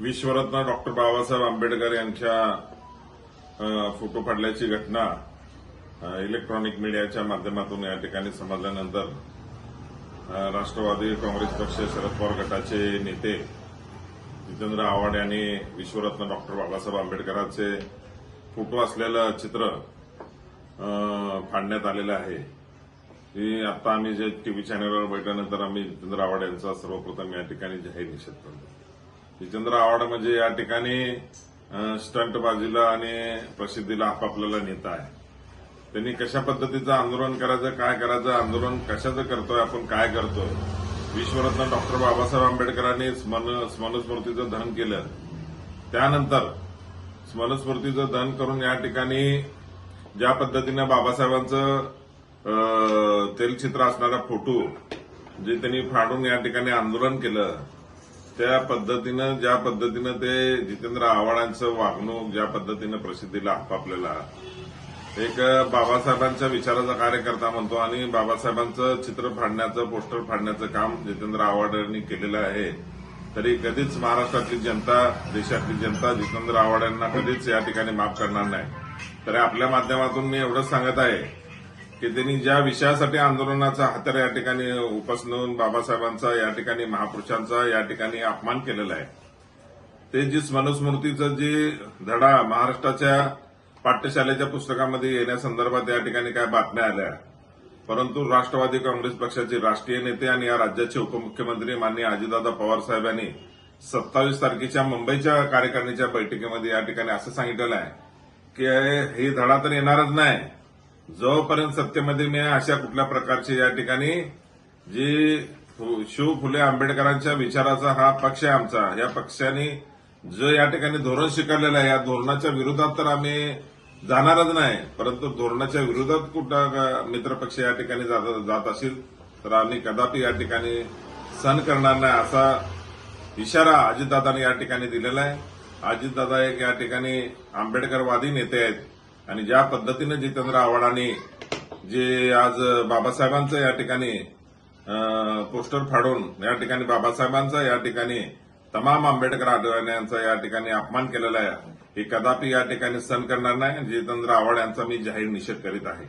विश्वरत्न doctor Babasaheb Ambedkar यांच्या photo फाडल्याची घटना electronic मीडियाच्या माध्यमातून या ठिकाणी समजल्यानंतर राष्ट्रवादी काँग्रेस पक्ष शरद पवार गटाचे नेते जितेंद्र आव्हाड यांनी विश्वरत्न डॉक्टर बाबासाहेब आंबेडकरांचे फोटो असलेलं चित्र फाडण्यात आलेलं आहे. ही आता आम्ही जे टीव्ही चॅनलवर बैठल्यानंतर आम्ही जितेंद्र आव्हाड यांचा सर्वप्रथम या ठिकाणी जाहीर निषेध करतो. जितेंद्र आव्हाड म्हणजे या ठिकाणी स्टंटबाजीला आणि प्रसिद्धीला आपापल्याला नेता आहे. त्यांनी कशा पद्धतीचं आंदोलन करायचं काय करायचं आंदोलन कशाचं करतोय आपण काय करतोय विश्वरत्न डॉक्टर बाबासाहेब आंबेडकरांनी स्मरण स्मरणस्मृतीचं धन केलं. त्यानंतर स्मरणस्मृतीचं धन करून या ठिकाणी ज्या पद्धतीनं बाबासाहेबांचं तेलचित्र असणारा फोटो जे त्यांनी फाडून या ठिकाणी आंदोलन केलं त्या पद्धतीनं ज्या पद्धतीनं ते जितेंद्र आव्हाडांचं वागणूक ज्या पद्धतीनं प्रसिद्धीला आपापलेला एक बाबासाहेबांच्या विचाराचा कार्यकर्ता म्हणतो आणि बाबासाहेबांचं चित्र फाडण्याचं पोस्टर फाडण्याचं काम जितेंद्र आव्हाड यांनी केलेलं आहे. तरी कधीच महाराष्ट्रातली जनता देशातली जनता जितेंद्र आव्हाड यांना कधीच या ठिकाणी माफ करणार नाही. तरी आपल्या माध्यमातून मी एवढंच सांगत आहे की त्यांनी ज्या विषयासाठी आंदोलनाचा हातर या ठिकाणी उपसनून बाबासाहेबांचा या ठिकाणी महापुरुषांचा या ठिकाणी अपमान केलेला आहे ते जी स्मनुस्मृतीचं जे धडा महाराष्ट्राच्या पाठ्यशालेच्या पुस्तकामध्ये येण्यासंदर्भात या ठिकाणी काय बातम्या आल्या परंतु राष्ट्रवादी काँग्रेस पक्षाचे राष्ट्रीय नेते आणि या राज्याचे उपमुख्यमंत्री माननीय अजितदादा पवारसाहेब यांनी सत्तावीस तारखेच्या मुंबईच्या कार्यकारिणीच्या बैठकीमध्ये या ठिकाणी असं सांगितलेलं आहे की हे धडा तर येणारच नाही जोपर्यंत सत्तेमध्ये मी अशा कुठल्या प्रकारचे या ठिकाणी जी शिव फुले आंबेडकरांच्या विचाराचा हा पक्ष आहे आमचा. या पक्षाने जो या ठिकाणी धोरण स्वीकारलेलं आहे या धोरणाच्या विरोधात तर आम्ही जाणारच नाही. परंतु धोरणाच्या विरोधात कुठं मित्रपक्ष या ठिकाणी जात जात असेल तर आम्ही कदापि या ठिकाणी सहन करणार नाही असा इशारा अजितदादांनी या ठिकाणी दिलेला आहे. अजितदादा एक या ठिकाणी आंबेडकरवादी नेते आहेत. आणि ज्या पद्धतीनं जितेंद्र आव्हाडांनी जे आज बाबासाहेबांचं या ठिकाणी पोस्टर फाडून या ठिकाणी बाबासाहेबांचा या ठिकाणी तमाम आंबेडकर आढळण्यांचा या ठिकाणी अपमान केलेला आहे हे कदापि या ठिकाणी सहन करणार नाही. जितेंद्र आव्हाड यांचा मी जाहीर निषेध करीत आहे.